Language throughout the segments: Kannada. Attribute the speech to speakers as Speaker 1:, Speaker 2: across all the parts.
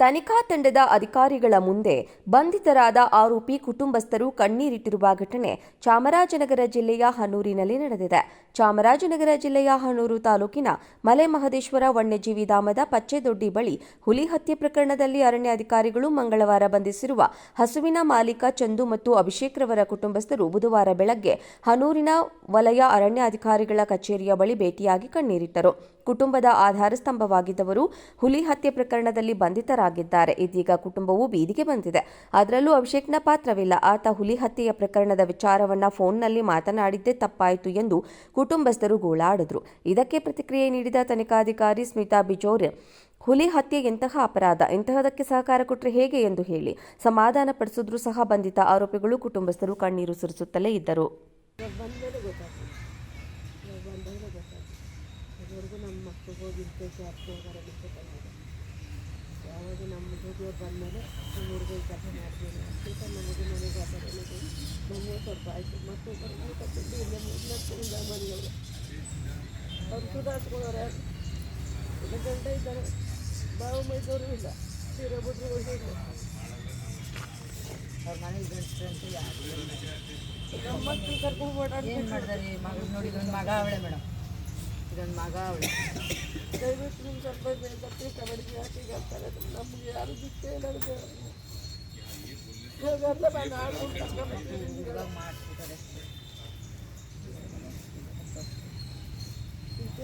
Speaker 1: ತನಿಖಾ ತಂಡದ ಅಧಿಕಾರಿಗಳ ಮುಂದೆ ಬಂಧಿತರಾದ ಆರೋಪಿ ಕುಟುಂಬಸ್ಥರು ಕಣ್ಣೀರಿಟ್ಟಿರುವ ಘಟನೆ ಚಾಮರಾಜನಗರ ಜಿಲ್ಲೆಯ ಹನೂರಿನಲ್ಲಿ ನಡೆದಿದೆ. ಚಾಮರಾಜನಗರ ಜಿಲ್ಲೆಯ ಹನೂರು ತಾಲೂಕಿನ ಮಲೆ ಮಹದೇಶ್ವರ ವನ್ಯಜೀವಿ ಧಾಮದ ಪಚ್ಚೆದೊಡ್ಡಿ ಬಳಿ ಹುಲಿ ಹತ್ಯೆ ಪ್ರಕರಣದಲ್ಲಿ ಅರಣ್ಯ ಅಧಿಕಾರಿಗಳು ಮಂಗಳವಾರ ಬಂಧಿಸಿರುವ ಹಸುವಿನ ಮಾಲೀಕ ಚಂದು ಮತ್ತು ಅಭಿಷೇಕ್ ರವರ ಕುಟುಂಬಸ್ಥರು ಬುಧವಾರ ಬೆಳಗ್ಗೆ ಹನೂರಿನ ವಲಯ ಅರಣ್ಯ ಅಧಿಕಾರಿಗಳ ಕಚೇರಿಯ ಬಳಿ ಭೇಟಿಯಾಗಿ ಕಣ್ಣೀರಿಟ್ಟರು. ಕುಟುಂಬದ ಆಧಾರ ಸ್ತಂಭವಾಗಿದ್ದವರು ಹುಲಿ ಹತ್ಯೆ ಪ್ರಕರಣದಲ್ಲಿ ಬಂಧಿತರಾಗಿದ್ದಾರೆ ಇದೀಗ ಕುಟುಂಬವು ಬೀದಿಗೆ ಬಂದಿದೆ. ಅದರಲ್ಲೂ ಅಭಿಷೇಕ್ನ ಪಾತ್ರವಿಲ್ಲ. ಆತ ಹುಲಿ ಹತ್ಯೆಯ ಪ್ರಕರಣದ ವಿಚಾರವನ್ನ ಫೋನ್ನಲ್ಲಿ ಮಾತನಾಡಿದ್ದೇ ತಪ್ಪಾಯಿತು ಎಂದು ಕುಟುಂಬಸ್ಥರು ಗೋಳಾಡಿದ್ರು. ಇದಕ್ಕೆ ಪ್ರತಿಕ್ರಿಯೆ ನೀಡಿದ ತನಿಖಾಧಿಕಾರಿ ಸ್ಮಿತಾ ಬಿಜೋರ್, ಹುಲಿ ಹತ್ಯೆ ಎಂತಹ ಅಪರಾಧ? ಇಂತಹದಕ್ಕೆ ಸಹಕಾರ ಕೊಟ್ಟರೆ ಹೇಗೆ ಎಂದು ಹೇಳಿ. ಸಮಾಧಾನ ಪಡಿಸಿದ್ರೂ ಸಹ ಬಂಧಿತ ಆರೋಪಿಗಳು ಕುಟುಂಬಸ್ಥರು ಕಣ್ಣೀರು ಸುರಿಸುತ್ತಲೇ ಇದ್ದರು.
Speaker 2: ಯಾವಾಗ ನಮ್ಮ ಜೊತೆಯವ್ರು ಬಂದಮೇಲೆ ನಮ್ಮೂರಿಗೆ ಕೆಲಸ ಮಾಡ್ತೀನಿ ಅಂತ ನಮಗೆ ಮನೆಗೆ ಆ ಥರ ಅನ್ನೋದು ನಮಗೆ ಸ್ವಲ್ಪ ಆಯಿತು. ಮತ್ತು ಬರ್ಕೊಂಡು ಕಟ್ಟಿದ್ದು ಇಲ್ಲ ಲಕ್ಷದಿಂದ ಮನೆಯವರು ಅವ್ರು ಸುಧಾರಿಸ್ಕೊಳ್ಳೋರು. ಯಾರು ಒಂದು ಗಂಟೆ ಇದ್ದಾರೆ ಬಾವು ಮೈದವರು ಇಲ್ಲ. ಸೀರೆ ಬಿಟ್ರು ಇಲ್ಲ
Speaker 3: ಅವ್ರ ಮನೆಗೆ ಅಂತ ಯಾರು
Speaker 2: ನಮ್ಮ ಮಕ್ಳು ಕರ್ಕೊಂಡು
Speaker 3: ಏನು ಮಾಡ್ತಾರೆ ಮಗ ನೋಡಿ ಇದೊಂದು ಮಗ ಅವಳೆ ಮೇಡಮ್. ಇದೊಂದು ಮಗ ಅವಳೆ.
Speaker 2: ದಯವಿಟ್ಟು ನಿಮ್ಮ ಸ್ವಲ್ಪ ತಪ್ಪಿಸ್ತಾ ಕಬಡ್ಡಿ ಹಾಕಿ ಹೇಳ್ತಾರೆ ನಮ್ಗೆ ಯಾರು ದಿಕ್ಕೇ ಇದಕ್ಕೆ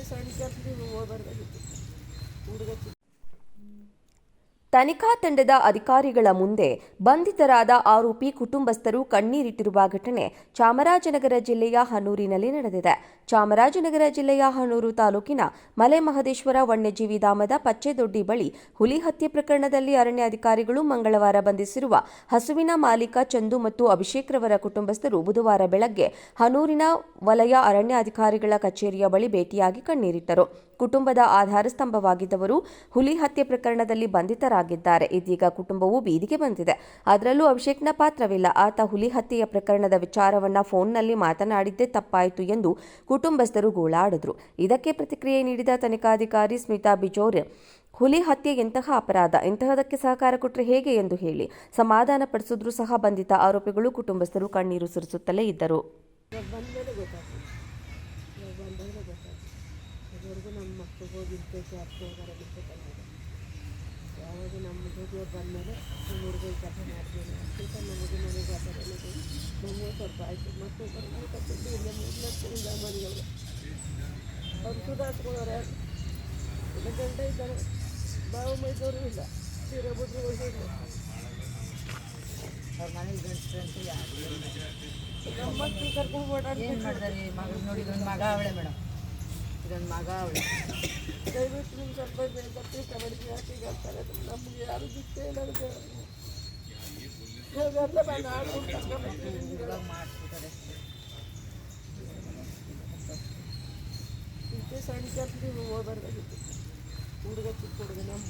Speaker 2: ಸಣ್ಣ ಕರ್ಲಿ ಹೋಗ್ಬಾರ್ದಾಗಿತ್ತು ಹುಡುಗ
Speaker 1: ತನಿಖಾ ತಂಡದ ಅಧಿಕಾರಿಗಳ ಮುಂದೆ ಬಂಧಿತರಾದ ಆರೋಪಿ ಕುಟುಂಬಸ್ಥರು ಕಣ್ಣೀರಿಟ್ಟಿರುವ ಘಟನೆ ಚಾಮರಾಜನಗರ ಜಿಲ್ಲೆಯ ಹನೂರಿನಲ್ಲಿ ನಡೆದಿದೆ. ಚಾಮರಾಜನಗರ ಜಿಲ್ಲೆಯ ಹನೂರು ತಾಲೂಕಿನ ಮಲೆ ಮಹದೇಶ್ವರ ವನ್ಯಜೀವಿ ಧಾಮದ ಪಚ್ಚೆದೊಡ್ಡಿ ಬಳಿ ಹುಲಿ ಹತ್ಯೆ ಪ್ರಕರಣದಲ್ಲಿ ಅರಣ್ಯ ಅಧಿಕಾರಿಗಳು ಮಂಗಳವಾರ ಬಂಧಿಸಿರುವ ಹಸುವಿನ ಮಾಲೀಕ ಚಂದು ಮತ್ತು ಅಭಿಷೇಕ್ ರವರ ಕುಟುಂಬಸ್ಥರು ಬುಧವಾರ ಬೆಳಗ್ಗೆ ಹನೂರಿನ ವಲಯ ಅರಣ್ಯ ಅಧಿಕಾರಿಗಳ ಕಚೇರಿಯ ಬಳಿ ಭೇಟಿಯಾಗಿ ಕಣ್ಣೀರಿಟ್ಟರು. ಕುಟುಂಬದ ಆಧಾರ ಸ್ತಂಭವಾಗಿದ್ದವರು ಹುಲಿ ಹತ್ಯೆ ಪ್ರಕರಣದಲ್ಲಿ ಬಂಧಿತರಾಗಿದ್ದಾರೆ ಇದೀಗ ಕುಟುಂಬವು ಬೀದಿಗೆ ಬಂದಿದೆ. ಅದರಲ್ಲೂ ಅಭಿಷೇಕ್ನ ಪಾತ್ರವಿಲ್ಲ. ಆತ ಹುಲಿ ಹತ್ಯೆಯ ಪ್ರಕರಣದ ವಿಚಾರವನ್ನ ಫೋನ್ನಲ್ಲಿ ಮಾತನಾಡಿದ್ದೇ ತಪ್ಪಾಯಿತು ಎಂದು ಕುಟುಂಬಸ್ಥರು ಗೋಳಾಡಿದ್ರು. ಇದಕ್ಕೆ ಪ್ರತಿಕ್ರಿಯೆ ನೀಡಿದ ತನಿಖಾಧಿಕಾರಿ ಸ್ಮಿತಾ ಬಿಜೋರ್, ಹುಲಿ ಹತ್ಯೆ ಎಂತಹ ಅಪರಾಧ? ಇಂತಹದಕ್ಕೆ ಸಹಕಾರ ಕೊಟ್ಟರೆ ಹೇಗೆ ಎಂದು ಹೇಳಿ. ಸಮಾಧಾನ ಪಡಿಸಿದ್ರೂ ಸಹ ಬಂಧಿತ ಆರೋಪಿಗಳು ಕುಟುಂಬಸ್ಥರು ಕಣ್ಣೀರು ಸುರಿಸುತ್ತಲೇ ಇದ್ದರು.
Speaker 2: ಇವಾಗ ನಮ್ಮ ಮಕ್ಳಿಗೆ ಬಂದಮೇಲೆ ನಮ್ಮ ಜೊತೆಯವ್ರು ಕಥೆ ಮಾಡ್ತೀನಿ ಅಂತ ನಮಗೆ ಮನೆಗೆ ಆ ಥರ ನಮಗೆ ಸ್ವಲ್ಪ ಆಯಿತು. ಮತ್ತು ಬರ್ಕೊಂಡು ಕಟ್ಟಿದ್ದು ಇಲ್ಲ ಲಕ್ಷದಿಂದ ಮನೆಯವರು ಅವ್ರು ಸುಧಾರಿಸ್ಕೊಳ್ಳೋರು ಗಂಟೆ ಇದ್ದಾರೆ ಬಾವು ಮೈದವರು ಇಲ್ಲ. ಸೀರೆ ಬಿಟ್ರು ಇಲ್ಲ.
Speaker 3: ಅವ್ರ ಮನೆಗೆ ಗಂಟು
Speaker 2: ನಮ್ಮ ಮಕ್ಳು ಕರ್ಕೊಂಡು
Speaker 3: ಏನು
Speaker 2: ಓಡಾಡ್ತೀನಿ
Speaker 3: ಮಗ? ನೋಡಿ ಇದೊಂದು ಮಗ ಅವಳೆ ಮೇಡಮ್. ಇದೊಂದು ಮಗ ಅವಳೆ.
Speaker 2: ದಯವಿಟ್ಟು ನಿಮ್ಮ ಸ್ವಲ್ಪ ತಪ್ಪಿಸ್ತಾ ಬಡಿಗೆ ಹಾಕಿ ಹೇಳ್ತಾರೆ ನಮ್ಗೆ ಯಾರು ದಿಕ್ಕೇ ಇಲ್ಲ ಅದಕ್ಕೆ ಇವಾಗೆಲ್ಲ ಬಂದು ಆಡ್ಕೊಂಡು ಕರ್ಕೊಂಡ್ಬರ್ತೀನಿ.
Speaker 3: ಇವಾಗ ಮಾಡಿಸ್ಬಿಟ್ಟಾರೆ
Speaker 2: ಇದಕ್ಕೆ ಸಣ್ಣ ಕರ್ಲಿ ಹೋಗ್ಬಾರ್ದಾಗಿತ್ತು ಹುಡುಗ ಚಿಕ್ಕ ಹುಡುಗ ನಮ್ಮ